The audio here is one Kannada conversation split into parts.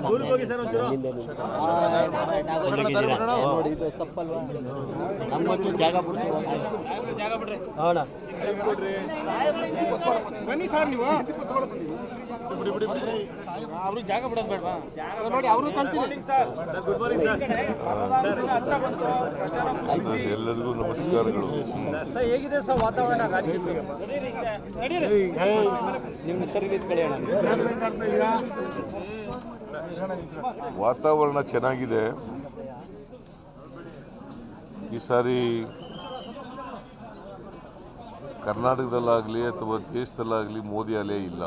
ನೋಡಿ ಇದು ಸಪ್ಪಲ್ವಾ? ನಮ್ಮೊಂದು ಜಾಗ ಹೌದಾ? ಬನ್ನಿ ಸರ್ ನೀವು. ಅವ್ರಿಗೆ ಜಾಗ ಬಿಡೋದು ಬೇಡವಾ? ನೋಡಿ ಅವರು ಎಲ್ಲರಿಗೂ ನಮಸ್ಕಾರಗಳು. ಸರ್ ಹೇಗಿದೆ ಸರ್ ವಾತಾವರಣ ರಾಜಕೀಯ? ನಿಮ್ಮ ಸರಿ ಕಳೆಯೋಣ ವಾತಾವರಣ ಚೆನ್ನಾಗಿದೆ. ಈ ಸಾರಿ ಕರ್ನಾಟಕದಲ್ಲಾಗಲಿ ಅಥವಾ ದೇಶದಲ್ಲಾಗಲಿ ಮೋದಿ ಅಲೆ ಇಲ್ಲ.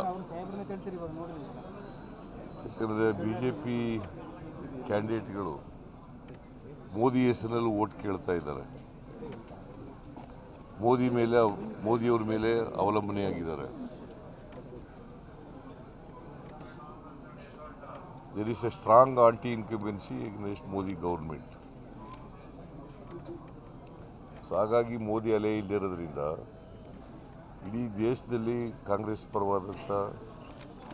ಯಾಕಂದರೆ ಬಿ ಜೆ ಪಿ ಕ್ಯಾಂಡಿಡೇಟ್ಗಳು ಮೋದಿ ಹೆಸರಿನಲ್ಲಿ ಓಟ್ ಕೇಳ್ತಾ ಇದ್ದಾರೆ. ಮೋದಿ ಮೇಲೆ, ಮೋದಿಯವ್ರ ಮೇಲೆ ಅವಲಂಬನೆಯಾಗಿದ್ದಾರೆ. There is a strong anti-incumbency against Modi government so ಹಾಗಾಗಿ ಮೋದಿ ಅಲೆ ಇಲ್ಲದಿರೋದ್ರಿಂದ ಇಡೀ ದೇಶದಲ್ಲಿ ಕಾಂಗ್ರೆಸ್ ಪರವಾದಂಥ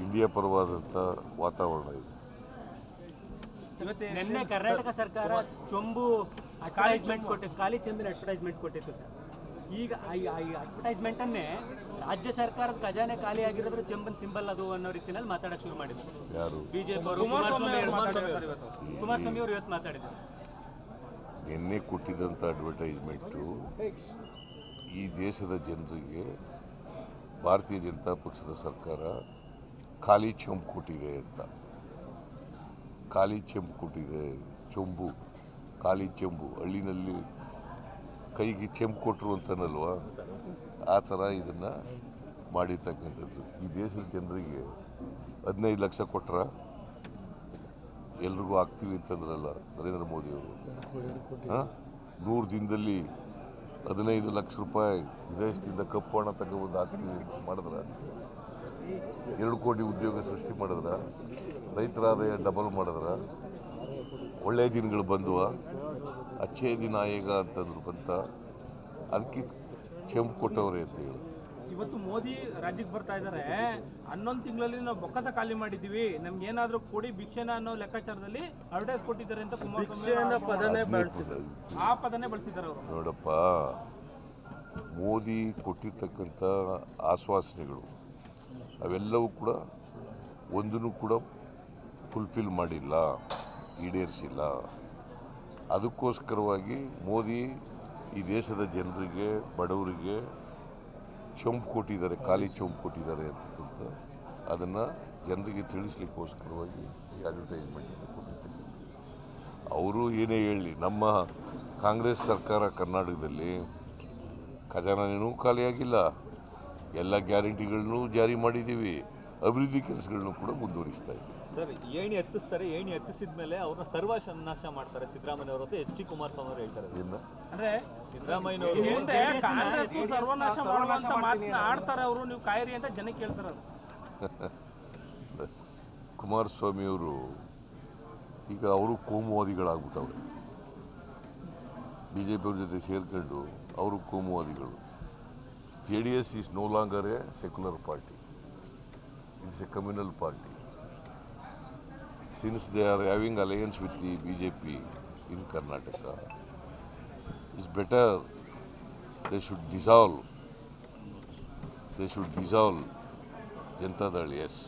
ಇಂಡಿಯಾ ಪರವಾದಂಥ ವಾತಾವರಣ ಇದೆ. ನಿನ್ನೆ ಕರ್ನಾಟಕ ಸರ್ಕಾರ ಚೊಂಬು ಅಡ್ವರ್ಟೈಸ್ಮೆಂಟ್ ಕೊಟ್ಟಿತ್ತು ಚೆಂಬಿನ ಅಡ್ವರ್ಟೈಸ್ಮೆಂಟ್ ಕೊಟ್ಟಿತ್ತು ಸರ್. ಈಗ ಈ ಅಡ್ವರ್ಟೈಸ್ಮೆಂಟ್ ಅನ್ನೇ ರಾಜ್ಯ ಸರ್ಕಾರದ ಖಜಾನೆ ಖಾಲಿ ಆಗಿರೋದ್ರ ಚೆಂಬನ್ ಸಿಂಬಲ್ ಅದು ಅನ್ನೋ ರೀತಿಯಲ್ಲಿ ಮಾತಾಡಕ್ ಶುರು ಮಾಡಿದ್ರು. ಯಾರು? ಬಿಜೆಪಿ ಅವರು ಕುಮಾರಸ್ವಾಮಿ ಅವರು ಮಾತಾಡಿದ್ರು ಕುಮಾರಸ್ವಾಮಿ ಅವರು ಇವತ್ತು ಮಾತಾಡಿದ್ರು. ನಿನ್ನೆ ಕೊಟ್ಟಿದ್ದಂಥ ಅಡ್ವರ್ಟೈಸ್ಮೆಂಟು ಈ ದೇಶದ ಜನರಿಗೆ ಭಾರತೀಯ ಜನತಾ ಪಕ್ಷದ ಸರ್ಕಾರ ಖಾಲಿ ಚೊಂಬು ಕೊಟ್ಟಿದೆ ಅಂತ. ಖಾಲಿ ಚೆಂಬು ಕೊಟ್ಟಿದೆ. ಚೊಂಬು ಖಾಲಿ ಚೆಂಬು. ಹಳ್ಳಿನಲ್ಲಿ ಕೈಗೆ ಚೆಂಪು ಕೊಟ್ಟರು ಅಂತನಲ್ವಾ? ಆ ಥರ ಇದನ್ನು ಮಾಡಿರ್ತಕ್ಕಂಥದ್ದು. ಈ ದೇಶದ ಜನರಿಗೆ ಹದಿನೈದು ಲಕ್ಷ ಕೊಟ್ರ ಎಲ್ರಿಗೂ ಆಗ್ತೀವಿ ಅಂತಂದ್ರಲ್ಲ ನರೇಂದ್ರ ಮೋದಿಯವರು ಹಾಂ? ನೂರು ದಿನದಲ್ಲಿ ಹದಿನೈದು ಲಕ್ಷ ರೂಪಾಯಿ ವಿದೇಶದಿಂದ ಕಪ್ಪು ಹಣ ತಗೊಬಂದು ಹಾಕ್ತೀವಿ ಮಾಡಿದ್ರೆ? ಎರಡು ಕೋಟಿ ಉದ್ಯೋಗ ಸೃಷ್ಟಿ ಮಾಡಿದ್ರೆ? ರೈತರ ಆದಾಯ ಡಬಲ್ ಮಾಡಿದ್ರ? ಒಳ್ಳೆಯ ದಿನಗಳು ಬಂದುವ? ಅಚ್ಚೇ ದಿನ ಈಗ ಅಂತಂದ್ರು ಬಂತ. ಅದಕ್ಕೆ ಕೆಂಪು ಕೊಟ್ಟವ್ರೆ ಅಂತ ಹೇಳಿ. ಇವತ್ತು ಮೋದಿ ರಾಜ್ಯಕ್ಕೆ ಬರ್ತಾ ಇದ್ದಾರೆ ಹನ್ನೊಂದು ತಿಂಗಳಲ್ಲಿ ನಾವು ಬೊಕ್ಕಸ ಖಾಲಿ ಮಾಡಿದ್ದೀವಿ ನಮ್ಗೆ ಏನಾದರೂ ಕೊಡಿ ಭಿಕ್ಷೆನ ಅನ್ನೋ ಲೆಕ್ಕಾಚಾರದಲ್ಲಿ ಅಡ್ವರ್ಟೈಸ್ ಕೊಟ್ಟಿದ್ದಾರೆ ಅಂತ ಕುಮಾರಸ್ವಾಮಿ ಅವರು ಪದನೇ ಆ ಪದನೇ ಬಳಸಿದ್ದಾರೆ ಅವರು. ನೋಡಪ್ಪ ಮೋದಿ ಕೊಟ್ಟಿರ್ತಕ್ಕಂಥ ಆಶ್ವಾಸನೆಗಳು ಅವೆಲ್ಲವೂ ಕೂಡ ಒಂದನ್ನು ಕೂಡ ಫುಲ್ಫಿಲ್ ಮಾಡಿಲ್ಲ. ಈಡೇರಿಸಿಲ್ಲ. ಅದಕ್ಕೋಸ್ಕರವಾಗಿ ಮೋದಿ ಈ ದೇಶದ ಜನರಿಗೆ, ಬಡವರಿಗೆ ಚೊಂಪು ಕೊಟ್ಟಿದ್ದಾರೆ, ಖಾಲಿ ಚೊಂಪು ಕೊಟ್ಟಿದ್ದಾರೆ ಅಂತಕ್ಕಂಥ ಅದನ್ನು ಜನರಿಗೆ ತಿಳಿಸ್ಲಿಕ್ಕೋಸ್ಕರವಾಗಿ ಈ ಅಡ್ವರ್ಟೈಸ್ಮೆಂಟ್ ಕೊಟ್ಟಿದ್ದಾರೆ ಅವರು ಏನೇ ಹೇಳಲಿ ನಮ್ಮ ಕಾಂಗ್ರೆಸ್ ಸರ್ಕಾರ ಕರ್ನಾಟಕದಲ್ಲಿ ಖಜಾನೆನೂ ಖಾಲಿಯಾಗಿಲ್ಲ ಎಲ್ಲ ಗ್ಯಾರಂಟಿಗಳನ್ನೂ ಜಾರಿ ಮಾಡಿದ್ದೀವಿ. ಅಭಿವೃದ್ಧಿ ಕೆಲಸಗಳನ್ನು ಕೂಡ ಮುಂದುವರಿಸ್ತಾ ಇದ್ದೀವಿ. ಸರ್ ಏಣಿ ಎತ್ತಿಸ್ತಾರೆ ಏಣಿ ಎತ್ತಿಸಿದ ಮೇಲೆ ಅವ್ರನ್ನ ಸರ್ವನಾಶ ಮಾಡ್ತಾರೆ ಸಿದ್ದರಾಮಯ್ಯ ಅವರು ಎಚ್ ಡಿ ಕುಮಾರಸ್ವಾಮಿ ಅವರು ಹೇಳ್ತಾರೆ ಅಂದ್ರೆ ಸಿದ್ದರಾಮಯ್ಯನವರು ಮುಂದೆ ಕಾಂಗ್ರೆಸ್ ಸರ್ವನಾಶ ಮಾಡುವಂತ ಮಾತನ್ನ ಆಡ್ತಾರೆ ಅವರು ನೀವು ಕಾಯಿರಿ ಅಂತ ಜನಕ್ಕೆ ಹೇಳ್ತಾರೆ ಅವರು ಕುಮಾರಸ್ವಾಮಿಯವರು ಈಗ ಅವರು ಕೋಮುವಾದಿಗಳಾಗ್ಬಿಟ್ಟವ್ರೆ. ಬಿ ಜೆ ಪಿಯವ್ರ ಜೊತೆ ಸೇರ್ಕೊಂಡು ಅವರು ಕೋಮುವಾದಿಗಳು. J D S is no longer a secular party it's a communal party since they are having alliance with the B J P in Karnataka it's better they should dissolve they should dissolve Janata Dal S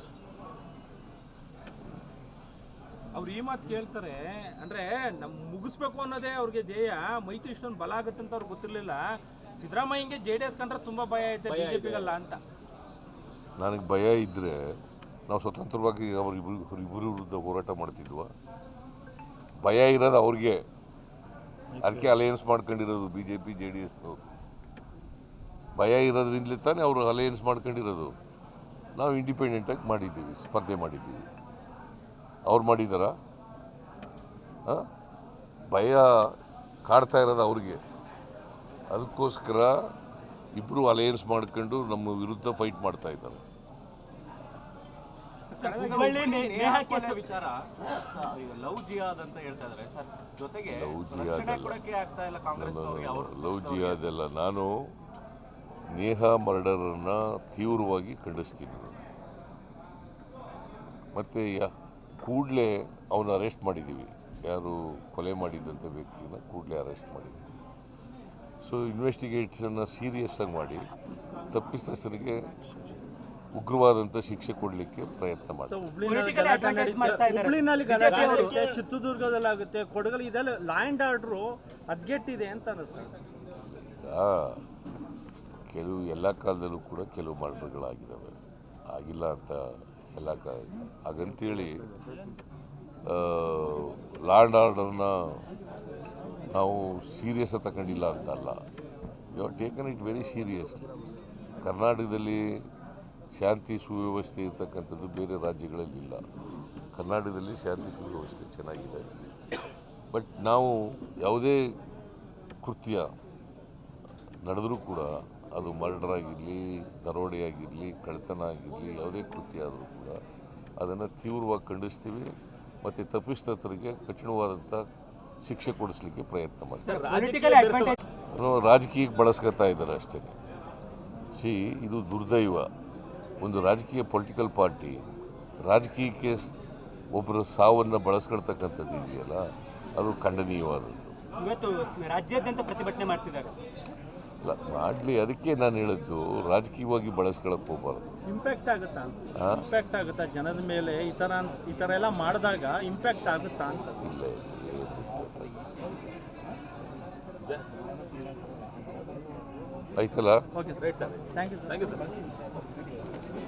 ಅವ್ರು ಈ ಮಾತು ಕೇಳ್ತಾರೆ ಅಂದ್ರೆ ನಮ್ಮ ಮುಗಿಸ್ಬೇಕು ಅನ್ನೋದೇ ಅವ್ರಿಗೆ ಧ್ಯೇಯ ಮೈತ್ರಿ ಇಷ್ಟೊಂದು ಬಲ ಆಗುತ್ತೆ ಅಂತ ಅವ್ರಿಗೆ ಗೊತ್ತಿರಲಿಲ್ಲ. ಸಿದ್ದರಾಮಯ್ಯಂಗೆ ಜೆ ಡಿ ಎಸ್ ಕಂಡ್ರೆ ತುಂಬಾ ಭಯ ಐತೆ ಬಿಜೆಪಿಗಲ್ಲ ಅಂತ. ನನಗೆ ಭಯ ಇದ್ದರೆ ನಾವು ಸ್ವತಂತ್ರವಾಗಿ ಅವರಿಬ್ಬರು ಇಬ್ಬರು ವಿರುದ್ಧ ಹೋರಾಟ ಮಾಡ್ತಿದ್ವ? ಭಯ ಇರೋದು ಅವ್ರಿಗೆ. ಅದಕ್ಕೆ ಅಲಯನ್ಸ್ ಮಾಡ್ಕೊಂಡಿರೋದು B J P J D S ಭಯ ಇರೋದ್ರಿಂದಲೇ ತಾನೇ ಅವರು ಅಲಯನ್ಸ್ ಮಾಡ್ಕೊಂಡಿರೋದು. ನಾವು ಇಂಡಿಪೆಂಡೆಂಟಾಗಿ ಮಾಡಿದ್ದೀವಿ, ಸ್ಪರ್ಧೆ ಮಾಡಿದ್ದೀವಿ. ಅವ್ರು ಮಾಡಿದಾರ? ಭಯ ಕಾಡ್ತಾ ಇರೋದು ಅವ್ರಿಗೆ. ಅದಕ್ಕೋಸ್ಕರ ಇಬ್ಬರು ಅಲಯನ್ಸ್ ಮಾಡ್ಕೊಂಡು ನಮ್ಮ ವಿರುದ್ಧ ಫೈಟ್ ಮಾಡ್ತಾ ಇದ್ದಾರೆ. ಹುಬ್ಬಳ್ಳಿ ನೇ- ನೇಹ ಕೇಸ್ ವಿಚಾರ. ಲವ್ ಜಿಯಾದ್ ಅಂತ ಹೇಳ್ತಾ ಇದಾರೆ. ಸರ್ ಜೊತೆಗೆ ಲವ್ ರಕ್ಷಣೆ ಜಿಯಾದ್ ಕೊಡಕ್ಕೆ ಆಗ್ತಾ ಇಲ್ಲ ಕಾಂಗ್ರೆಸ್ ಲವ್ ಜಿಯಾದೆಲ್ಲ ನಾನು ನೇಹ ಮರ್ಡರನ್ನು ತೀವ್ರವಾಗಿ ಖಂಡಿಸ್ತೀನಿ ಮತ್ತು ಯ ಕೂಡಲೇ ಅವನ ಅರೆಸ್ಟ್ ಮಾಡಿದ್ದೀವಿ ಯಾರು ಕೊಲೆ ಮಾಡಿದ್ದಂಥ ವ್ಯಕ್ತಿನ ಕೂಡಲೇ ಅರೆಸ್ಟ್ ಮಾಡಿದ್ದೀವಿ ಸೊ ಇನ್ವೆಸ್ಟಿಗೇಷನ್ನ ಸೀರಿಯಸ್ ಆಗಿ ಮಾಡಿ ತಪ್ಪಿತಸ್ಥರಿಗೆ ಉಗ್ರವಾದಂಥ ಶಿಕ್ಷೆ ಕೊಡಲಿಕ್ಕೆ ಪ್ರಯತ್ನ ಮಾಡ್ತಾರೆ. ಹುಬ್ಳಿನಲ್ಲಿ ಗಲಾಟೆ ಆಗುತ್ತೆ ಚಿತ್ರದುರ್ಗದಲ್ಲಿ ಆಗುತ್ತೆ ಕೊಡಗಲ್ಲಿ ಇದೆಲ್ಲ ಲ್ಯಾಂಡ್ ಆರ್ಡ್ರು ಅದ್ಗೆಟ್ಟಿದೆ ಅಂತ ಕೆಲವು ಎಲ್ಲ ಕಾಲದಲ್ಲೂ ಕೂಡ ಕೆಲವು ಮರ್ಡರ್ಗಳಾಗಿದ್ದಾವೆ. ಆಗಿಲ್ಲ ಅಂತ ಎಲ್ಲ ಕಾಲ ಹಾಗಂತೇಳಿ ಲ್ಯಾಂಡ್ ಆರ್ಡರ್ನ ನಾವು ಸೀರಿಯಸ್ ತಗೊಂಡಿಲ್ಲ ಅಂತಲ್ಲ you are taken it very serious ಕರ್ನಾಟಕದಲ್ಲಿ ಶಾಂತಿ ಸುವ್ಯವಸ್ಥೆ ಇರ್ತಕ್ಕಂಥದ್ದು ಬೇರೆ ರಾಜ್ಯಗಳಲ್ಲಿ ಇಲ್ಲ ಕರ್ನಾಟಕದಲ್ಲಿ ಶಾಂತಿ ಸುವ್ಯವಸ್ಥೆ ಚೆನ್ನಾಗಿದೆ. ಬಟ್ ನಾವು ಯಾವುದೇ ಕೃತ್ಯ ನಡೆದರೂ ಕೂಡ ಅದು ಮರ್ಡರ್ ಆಗಿರಲಿ ದರೋಡೆ ಆಗಿರಲಿ ಕಳ್ತನ ಆಗಿರಲಿ ಯಾವುದೇ ಕೃತ್ಯ ಆದರೂ ಕೂಡ ಅದನ್ನು ತೀವ್ರವಾಗಿ ಖಂಡಿಸ್ತೀವಿ ಮತ್ತು ತಪ್ಪಿಸ್ತರಿಗೆ ಕಠಿಣವಾದಂಥ ಶಿಕ್ಷೆ ಕೊಡಿಸ್ಲಿಕ್ಕೆ ಪ್ರಯತ್ನ ಮಾಡ್ತೀವಿ. ರಾಜಕೀಯಕ್ಕೆ ಬಳಸ್ಕೊತಾ ಇದ್ದಾರೆ ಅಷ್ಟೇ. ಸಿ ಇದು ದುರ್ದೈವ. ಒಂದು ರಾಜಕೀಯ ಪೊಲಿಟಿಕಲ್ ಪಾರ್ಟಿ ರಾಜಕೀಯಕ್ಕೆ ಒಬ್ಬರು ಸಾವನ್ನು ಬಳಸ್ಕೊಳ್ತಕ್ಕಂಥದ್ದು ಇದೆಯಲ್ಲ ಅದು ಖಂಡನೀಯವಾದದ್ದು. ಇವತ್ತು ರಾಜ್ಯಾದ್ಯಂತ ಪ್ರತಿಭಟನೆ ಮಾಡ್ತಿದ್ದಾರೆ. ಇಲ್ಲ ಮಾಡಲಿ ಅದಕ್ಕೆ ನಾನು ಹೇಳಿದ್ದು ರಾಜಕೀಯವಾಗಿ ಬಳಸ್ಕೊಳಕ್ಕೆ ಹೋಗ್ಬಾರ್ದು. ಇಂಪ್ಯಾಕ್ಟ್ ಆಗುತ್ತಾ? ಇಂಪ್ಯಾಕ್ಟ್ ಆಗುತ್ತಾ? ಜನದ ಮೇಲೆ ಈ ಥರ ಈ ಥರ ಎಲ್ಲ ಮಾಡಿದಾಗ ಇಂಪ್ಯಾಕ್ಟ್ ಆಗುತ್ತಾ ಅಂತ? ಇಲ್ಲ ಆಯ್ತಲ್ಲ? Okay sir thank you thank you sir